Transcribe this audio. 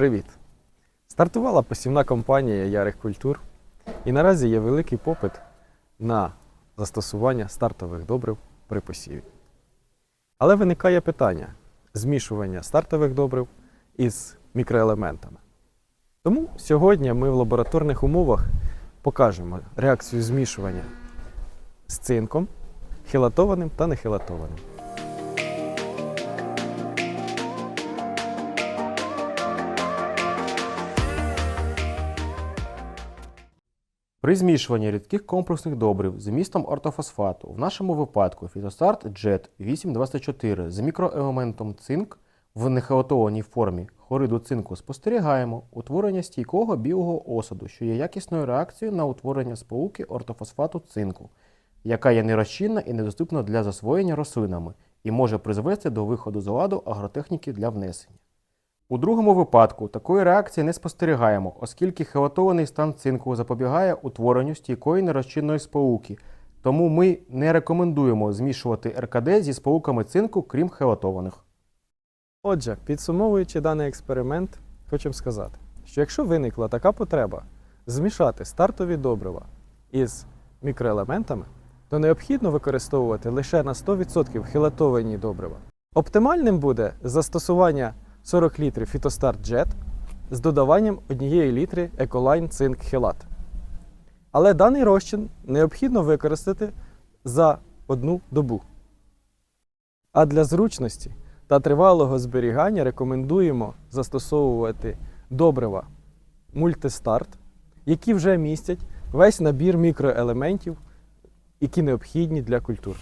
Привіт! Стартувала посівна кампанія Ярих культур, і наразі є великий попит на застосування стартових добрив при посіві. Але виникає питання змішування стартових добрив із мікроелементами. Тому сьогодні ми в лабораторних умовах покажемо реакцію змішування з цинком, хелатованим та нехелатованим. При змішуванні рідких комплексних добрив з містом ортофосфату, в нашому випадку фітостарт JET 824 з мікроелементом цинк в нехеотованій формі хлориду цинку спостерігаємо утворення стійкого білого осаду, що є якісною реакцією на утворення сполуки ортофосфату цинку, яка є нерозчинна і недоступна для засвоєння рослинами і може призвести до виходу з ладу агротехніки для внесення. У другому випадку такої реакції не спостерігаємо, оскільки хелатований стан цинку запобігає утворенню стійкої нерозчинної сполуки, тому ми не рекомендуємо змішувати РКД зі сполуками цинку, крім хелатованих. Отже, підсумовуючи даний експеримент, хочемо сказати, що якщо виникла така потреба змішати стартові добрива із мікроелементами, то необхідно використовувати лише на 100% хелатовані добрива. Оптимальним буде застосування 40 літрів Фітостарт Jet з додаванням 1 літри Ecoline Цинк Хелат. Але даний розчин необхідно використати за одну добу. А для зручності та тривалого зберігання рекомендуємо застосовувати добрива мультистарт, які вже містять весь набір мікроелементів, які необхідні для культур.